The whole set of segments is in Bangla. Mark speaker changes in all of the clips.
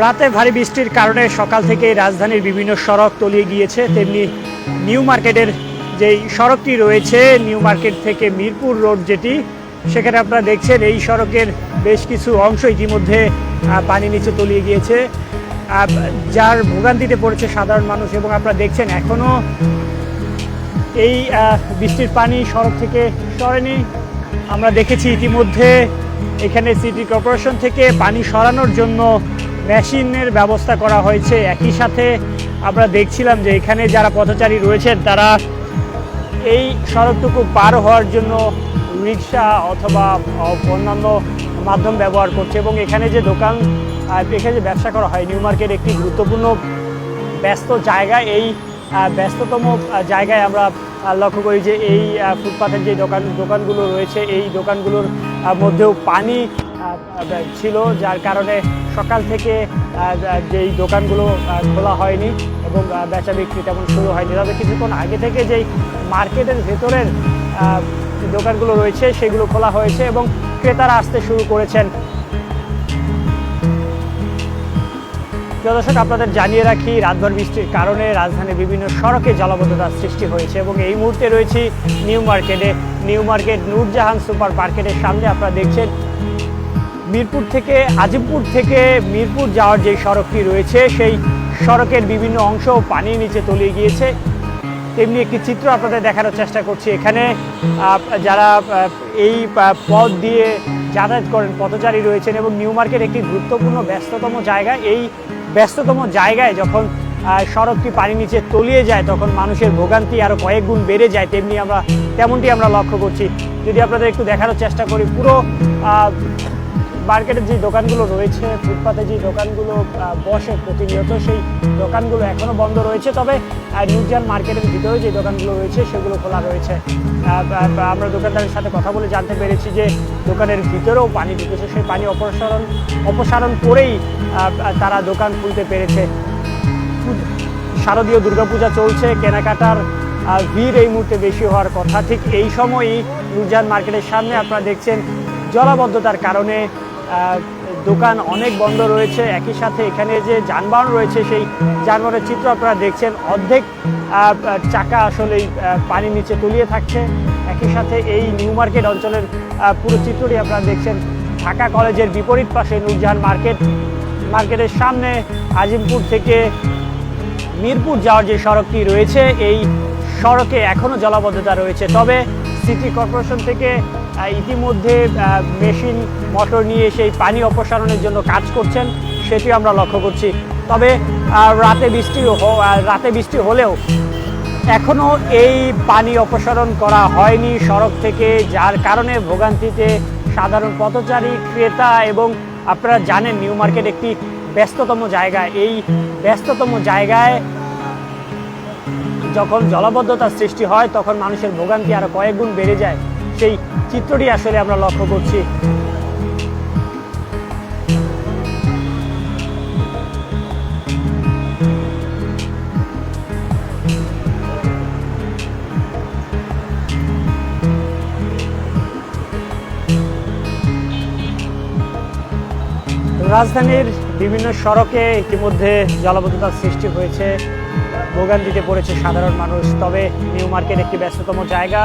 Speaker 1: রাতে ভারী বৃষ্টির কারণে সকাল থেকে রাজধানীর বিভিন্ন সড়ক তলিয়ে গিয়েছে। তেমনি নিউ মার্কেটের যেই সড়কটি রয়েছে, নিউ মার্কেট থেকে মিরপুর রোড যেটি, সেখানে আপনারা দেখছেন এই সড়কের বেশ কিছু অংশ ইতিমধ্যে পানি নিচে তলিয়ে গিয়েছে। যার ভোগান্তিতে পড়েছে সাধারণ মানুষ এবং আপনারা দেখছেন এখনও এই বৃষ্টির পানি সড়ক থেকে সরেনি। আমরা দেখেছি ইতিমধ্যে এখানে সিটি কর্পোরেশন থেকে পানি সরানোর জন্য মেশিনের ব্যবস্থা করা হয়েছে। একই সাথে আমরা দেখছিলাম যে এখানে যারা পথচারী রয়েছেন, তারা এই সড়কটুকু পার হওয়ার জন্য রিক্সা অথবা অন্যান্য মাধ্যম ব্যবহার করছে এবং এখানে যে দোকান এখানে যে ব্যবসা করা হয়, নিউ মার্কেট একটি গুরুত্বপূর্ণ, ব্যস্ত জায়গা। এই ব্যস্ততম জায়গায় আমরা লক্ষ্য করি যে এই ফুটপাথের যে দোকান, দোকানগুলো রয়েছে, এই দোকানগুলোর মধ্যেও পানি ছিল, যার কারণে সকাল থেকে যেই দোকানগুলো খোলা হয়নি এবং বেচা বিক্রি তেমন শুরু হয়নি। তবে কিছুক্ষণ আগে থেকে যেই মার্কেটের ভেতরের দোকানগুলো রয়েছে, সেগুলো খোলা হয়েছে এবং ক্রেতারা আসতে শুরু করেছেন। প্রিয় দর্শক, আপনাদের জানিয়ে রাখি, রাতভর বৃষ্টির কারণে রাজধানীর বিভিন্ন সড়কে জলাবদ্ধতার সৃষ্টি হয়েছে এবং এই মুহূর্তে রয়েছি নিউ মার্কেটে। নিউ মার্কেট নূরজাহান সুপার মার্কেটের সামনে আপনারা দেখছেন মিরপুর থেকে, আজিমপুর থেকে মিরপুর যাওয়ার যে সড়কটি রয়েছে, সেই সড়কের বিভিন্ন অংশ পানির নিচে তলিয়ে গিয়েছে। তেমনি একটি চিত্র আপনাদের দেখানোর চেষ্টা করছি এখানে। যারা এই পথ দিয়ে যাতায়াত করেন, পথচারী রয়েছেন এবং নিউ মার্কেট একটি গুরুত্বপূর্ণ ব্যস্ততম জায়গা। এই ব্যস্ততম জায়গায় যখন সড়কটি পানি নিচে তলিয়ে যায়, তখন মানুষের ভোগান্তি আরও কয়েক গুণ বেড়ে যায়, তেমনি আমরা, তেমনটি আমরা লক্ষ্য করছি। যদি আপনাদের একটু দেখানোর চেষ্টা করি, পুরো মার্কেটের যে দোকানগুলো রয়েছে ফুটপাতে যে দোকানগুলো বসে প্রতিনিয়ত সেই দোকানগুলো এখনও বন্ধ রয়েছে। তবে আহ, নিউজান মার্কেটের ভিতরে যে দোকানগুলো রয়েছে সেগুলো খোলা রয়েছে। আমরা দোকানদারের সাথে কথা বলে জানতে পেরেছি যে দোকানের ভিতরেও পানি ঢুকেছে। সেই পানি অপসারণ অপসারণ করেই তারা দোকান খুলতে পেরেছে। শারদীয় দুর্গাপূজা চলছে কেনাকাটার ভিড় এই মুহূর্তে বেশি হওয়ার কথা। ঠিক এই সময়ই নুরজান মার্কেটের সামনে আপনারা দেখছেন জলাবদ্ধতার কারণে দোকান অনেক বন্ধ রয়েছে। একই সাথে এখানে যে যানবাহন রয়েছে সেই যানবাহনের চিত্র আপনারা দেখছেন। অর্ধেক চাকা আসলে এই, আহ, পানির নিচে তলিয়ে থাকছে। একই সাথে এই নিউ মার্কেট অঞ্চলের পুরো চিত্রটি আপনারা দেখছেন। ঢাকা কলেজের বিপরীত পাশে নূরজাহান মার্কেট। মার্কেটের সামনে আজিমপুর থেকে মিরপুর যাওয়ার যে সড়কটি রয়েছে এই সড়কে এখনও জলাবদ্ধতা রয়েছে। তবে সিটি কর্পোরেশন থেকে ইতিমধ্যে মেশিন, মোটর নিয়ে সেই পানি অপসারণের জন্য কাজ করছেন, সেটিও আমরা লক্ষ্য করছি। তবে রাতে বৃষ্টি রাতে বৃষ্টি হলেও এখনও এই পানি অপসারণ করা হয়নি সড়ক থেকে, যার কারণে ভোগান্তিতে সাধারণ পথচারী, ক্রেতা এবং আপনারা জানেন, নিউ মার্কেট একটি ব্যস্ততম জায়গা। এই ব্যস্ততম জায়গায় যখন জলাবদ্ধতার সৃষ্টি হয়, তখন মানুষের ভোগান্তি আরও কয়েক গুণ বেড়ে যায়। সেই চিত্রটি আসলে আমরা লক্ষ্য করছি। রাজধানীর বিভিন্ন সড়কে ইতিমধ্যে জলাবদ্ধতার সৃষ্টি হয়েছে। ভোগান্তিতে পড়েছে সাধারণ মানুষ। তবে নিউ মার্কেট একটি ব্যস্ততম জায়গা।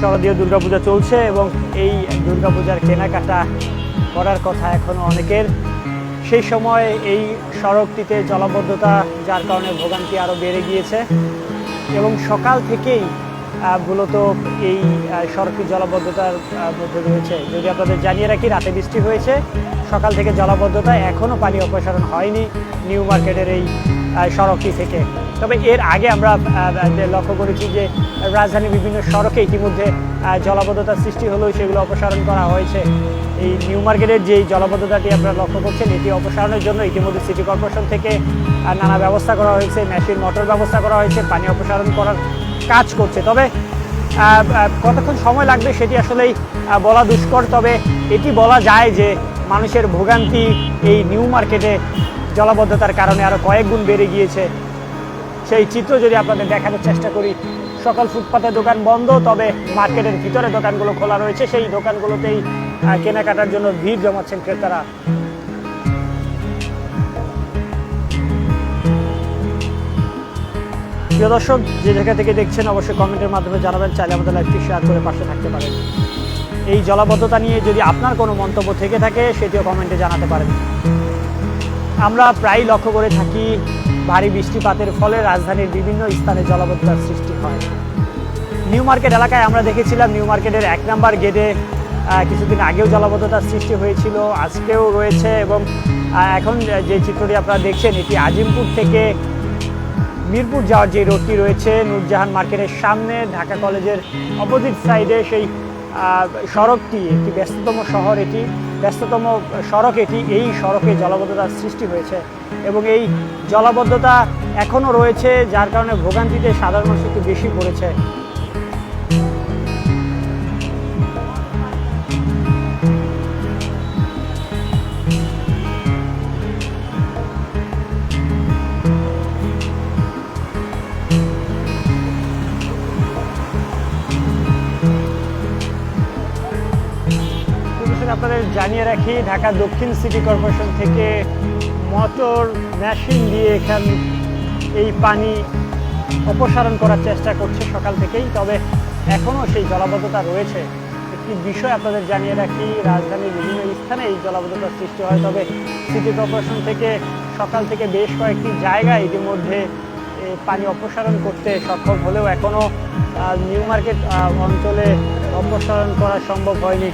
Speaker 1: শারদীয় দুর্গাপূজা চলছে এবং এই দুর্গাপূজার কেনাকাটা করার কথা এখনও অনেকের। সেই সময় এই সড়কটিতে জলাবদ্ধতা, যার কারণে ভোগান্তি আরও বেড়ে গিয়েছে এবং সকাল থেকেই মূলত এই সড়কটি জলাবদ্ধতার মধ্যে রয়েছে। যদি আপনাদের জানিয়ে রাখি, রাতে বৃষ্টি হয়েছে, সকাল থেকে জলাবদ্ধতা এখনও পানি অপসারণ হয়নি নিউ মার্কেটের এই সড়কটি থেকে। তবে এর আগে আমরা লক্ষ্য করেছি যে রাজধানীর বিভিন্ন সড়কে ইতিমধ্যে জলাবদ্ধতার সৃষ্টি হলেও সেগুলো অপসারণ করা হয়েছে। এই নিউ মার্কেটের যে জলাবদ্ধতাটি আপনারা লক্ষ্য করছেন, এটি অপসারণের জন্য ইতিমধ্যে সিটি কর্পোরেশন থেকে নানা ব্যবস্থা করা হয়েছে, মেশিন, মোটর ব্যবস্থা করা হয়েছে, পানি অপসারণ করার কাজ করছে। তবে কতক্ষণ সময় লাগবে সেটি আসলেই বলা দুষ্কর। তবে এটি বলা যায় যে মানুষের ভোগান্তি এই নিউ মার্কেটে জলাবদ্ধতার কারণে আরও কয়েক গুণ বেড়ে গিয়েছে। সেই চিত্র যদি আপনাদের দেখানোর চেষ্টা করি, সকাল ফুটপাতে দোকান বন্ধ, তবে মার্কেটের ভিতরে দোকানগুলো খোলা রয়েছে। সেই দোকানগুলোতেই কেনাকাটার জন্য ভিড় জমাচ্ছেন ক্রেতারা। প্রিয় দর্শক, যে জায়গা থেকে দেখছেন, অবশ্যই কমেন্টের মাধ্যমে জানাবেন। চাইলে আমাদের লাইভটি শেয়ার করে পাশে থাকতে পারেন। এই জলাবদ্ধতা নিয়ে যদি আপনার কোনো মন্তব্য থেকে থাকে, সেটিও কমেন্টে জানাতে পারেন। আমরা প্রায় লক্ষ্য করে থাকি ভারী বৃষ্টিপাতের ফলে রাজধানীর বিভিন্ন স্থানে জলাবদ্ধতার সৃষ্টি হয়। নিউ মার্কেট এলাকায় আমরা দেখেছিলাম নিউ মার্কেটের এক নাম্বার গেটে কিছুদিন আগেও জলাবদ্ধতার সৃষ্টি হয়েছিল, আজকেও রয়েছে এবং এখন যে চিত্রটি আপনারা দেখছেন, এটি আজিমপুর থেকে মিরপুর যাওয়ার যে রোডটি রয়েছে, নূরজাহান মার্কেটের সামনে, ঢাকা কলেজের অপোজিট সাইডে সেই সড়কটি, একটি ব্যস্ততম শহর এটি। ব্যস্ততম সড়ক এটি। এই সড়কে জলাবদ্ধতার সৃষ্টি হয়েছে এবং এই জলাবদ্ধতা এখনও রয়েছে, যার কারণে ভোগান্তিতে সাধারণ মানুষ একটু বেশি পড়েছে। আপনাদের জানিয়ে রাখি, ঢাকা দক্ষিণ সিটি কর্পোরেশন থেকে মোটর মেশিন দিয়ে এখান এই পানি অপসারণ করার চেষ্টা করছে সকাল থেকেই। তবে এখনও সেই জলাবদ্ধতা রয়েছে। একটি বিষয় আপনাদের জানিয়ে রাখি, রাজধানীর বিভিন্ন স্থানে এই জলাবদ্ধতার সৃষ্টি হয়। তবে সিটি কর্পোরেশন থেকে সকাল থেকে বেশ কয়েকটি জায়গায় ইতিমধ্যে পানি অপসারণ করতে সক্ষম হলেও এখনও নিউ মার্কেট অঞ্চলে অপসারণ করা সম্ভব হয়নি।